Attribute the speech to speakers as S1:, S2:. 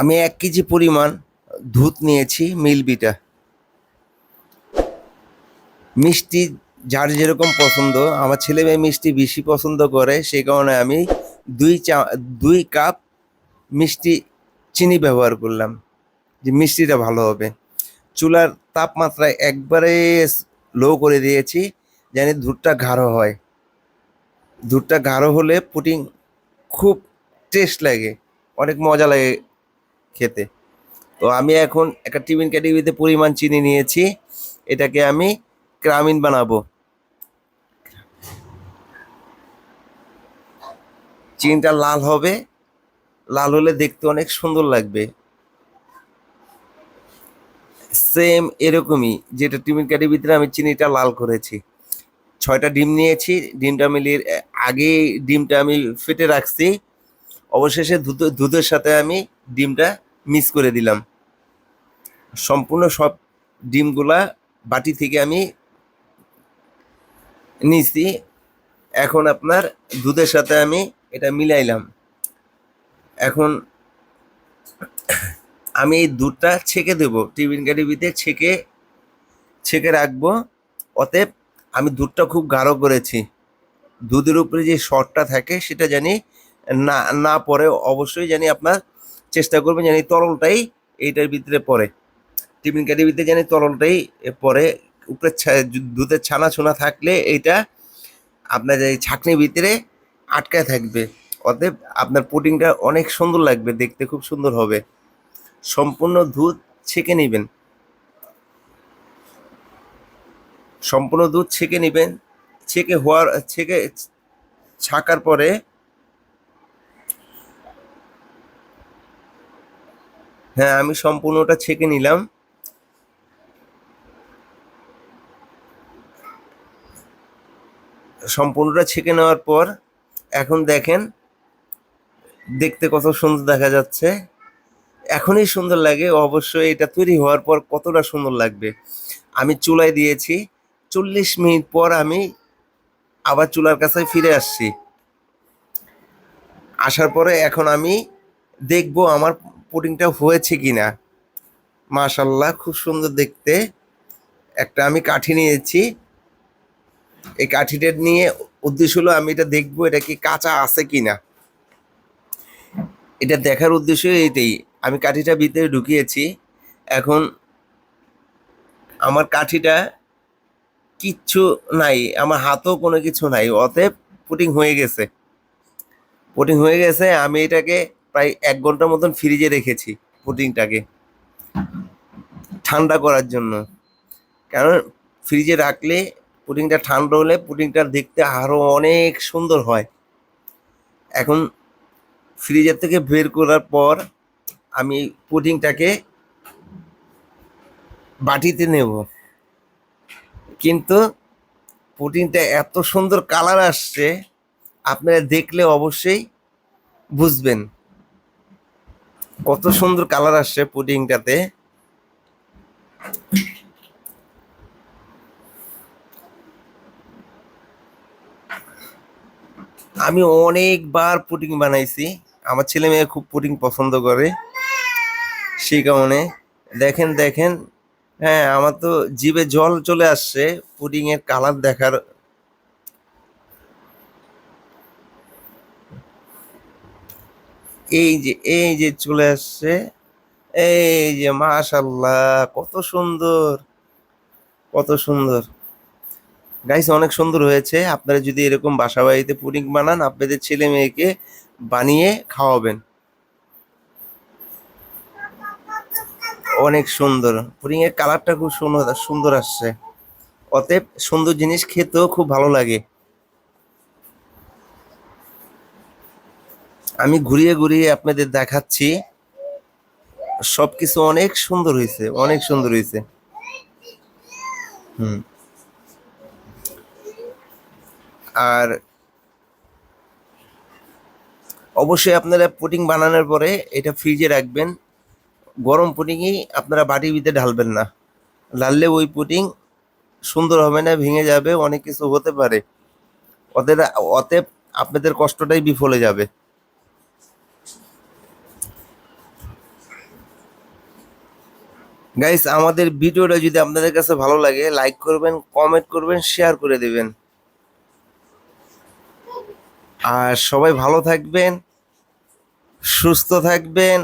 S1: আমি এক কেজি পরিমাণ দুধ নিয়েছি মিলবিটা। মিষ্টি যার যেরকম পছন্দ, আমার ছেলে মেয়ে মিষ্টি বেশি পছন্দ করে সেই কারণে আমি দুই চা, দুই কাপ মিষ্টি চিনি ব্যবহার করলাম, যে মিষ্টিটা ভালো হবে। চুলার তাপমাত্রা একবারে লো করে দিয়েছি, যেন দুধটা গাঢ় হয়। দুধটা গাঢ় হলে পুডিং খুব টেস্ট লাগে, অনেক মজা লাগে খেতে। তো আমি এখন একটা টিফিন ক্যাটাগরিতে পরিমাণ চিনি নিয়েছি। এটাকে আমি ক্রামিন বানাবো। চিনিটা লাল হবে। লাল হলে দেখতে অনেক সুন্দর লাগবে। সেম এরকমই যেটা টিফিন ক্যাটের ভিতরে আমি চিনিটা লাল করেছি। ছয়টা ডিম নিয়েছি। ডিমটা মিলিয়ে আগে ডিমটা আমি ফেটে রাখছি। অবশেষে দুধ দুধের সাথে আমি ডিমটা মিক্স করে দিলাম। সম্পূর্ণ সব ডিমগুলা বাটি থেকে আমি নিছি এখন আপনার দুধের সাথে আমি এটা মিলাইলাম। এখন আমি এই দুধটা ছেঁকে দেবো। টিফিন ক্যারিবিতে ছেঁকে ছেঁকে রাখব। অতএব আমি দুধটা খুব গাঢ় করেছি। দুধের উপরে যে শর্টটা থাকে সেটা জানি না না পরে অবশ্যই জানি আপনার চেষ্টা করবেন জানি তরলটাই এইটার ভিতরে পড়ে টিফিন ক্যারিবিতে জানি তরলটাই পরে, উপরে দুধের ছানা ছোনা থাকলে এইটা আপনার এই ছাকনির ভিতরে আটকায় থাকবে। অতএব আপনার পুডিংটা অনেক সুন্দর লাগবে, দেখতে খুব সুন্দর হবে। সম্পূর্ণ দুধ ছেঁকে নেবেন। সম্পূর্ণ দুধ ছেঁকে নেবেন। ছেঁকে হওয়ার, ছেঁকে ছাকার পরে হ্যাঁ আমি সম্পূর্ণটা ছেঁকে নিলাম। সম্পূর্ণটা ছেঁকে নেওয়ার পর এখন দেখেন, দেখতে কত সুন্দর দেখা যাচ্ছে। এখনই সুন্দর লাগে, অবশ্যই এটা তৈরি হওয়ার পর কতটা সুন্দর লাগবে। আমি চুলায় দিয়েছি, চল্লিশ মিনিট পর আমি আবার চুলার কাছে ফিরে আসছি। আসার পরে এখন আমি দেখব আমার পুডিংটা হয়েছে কি না মাশাল্লাহ খুব সুন্দর দেখতে। একটা আমি কাঠি নিয়েছি। এই কাঠিটা নিয়ে উদ্দেশ্য হলো আমি এটা দেখব, এটা কি কাঁচা আছে কি না এটা দেখার উদ্দেশ্য এইটাই আমি কাঠিটা ভিতরে ঢুকিয়েছি। এখন আমার কাঠিটা কিচ্ছু নাই, আমার হাতেও কোনো কিছু নাই, অতএব পুটিং হয়ে গেছে। পুটিং হয়ে গেছে, আমি এটাকে প্রায় এক ঘণ্টার মতন ফ্রিজে রেখেছি পুটিংটাকে ঠান্ডা করার জন্য। কারণ ফ্রিজে রাখলে পুডিংটা ঠান্ডা হলে পুডিংটা দেখতে আরও অনেক সুন্দর হয়। এখন ফ্রিজের থেকে বের করার পর আমি পুডিংটাকে বাটিতে নেব। কিন্তু পুডিংটা এত সুন্দর কালার আসছে, আপনারা দেখলে অবশ্যই বুঝবেন। কত সুন্দর কালার আসছে পুডিংটাতে। আমি অনেকবার পুডিং বানাইছি। আমার ছেলে মেয়ে খুব পুডিং পছন্দ করে, সেই কারণে। দেখেন দেখেন হ্যাঁ আমার তো জিভে জল চলে আসছে পুডিং এর কালার দেখার এই যে এই যে চলে আসছে। এই যে মাশাল্লাহ কত সুন্দর কত সুন্দর। গাইস অনেক সুন্দর হয়েছে। আপনারা যদি এরকম বাসা বাড়িতে পুডিং বানান, আপনাদের ছেলে মেয়েকে বানিয়ে খাওয়াবেন। অনেক সুন্দর। পুডিং এর কালারটা খুব সুন্দর সুন্দর আসছে। অতএব সুন্দর জিনিস খেতেও খুব ভালো লাগে। আমি ঘুরিয়ে ঘুরিয়ে আপনাদের দেখাচ্ছি। সবকিছু অনেক সুন্দর হয়েছে, অনেক সুন্দর হয়েছে। হুম। আর অবশ্যই আপনারা পুডিং বানানোর পরে এটা ফ্রিজে রাখবেন। গরম পুডিংই আপনারা বাটির ভিতরে ঢালবেন না। ঢাললে ওই পুডিং সুন্দর হবে না, ভেঙে যাবে, অনেক কিছু হতে পারে। ওদের অতএব আপনাদের কষ্টটাই বিফলে যাবে। গাইস আমাদের ভিডিওটা যদি আপনাদের কাছে ভালো লাগে লাইক করবেন কমেন্ট করবেন শেয়ার করে দেবেন। আর সবাই ভালো থাকবেন, সুস্থ থাকবেন।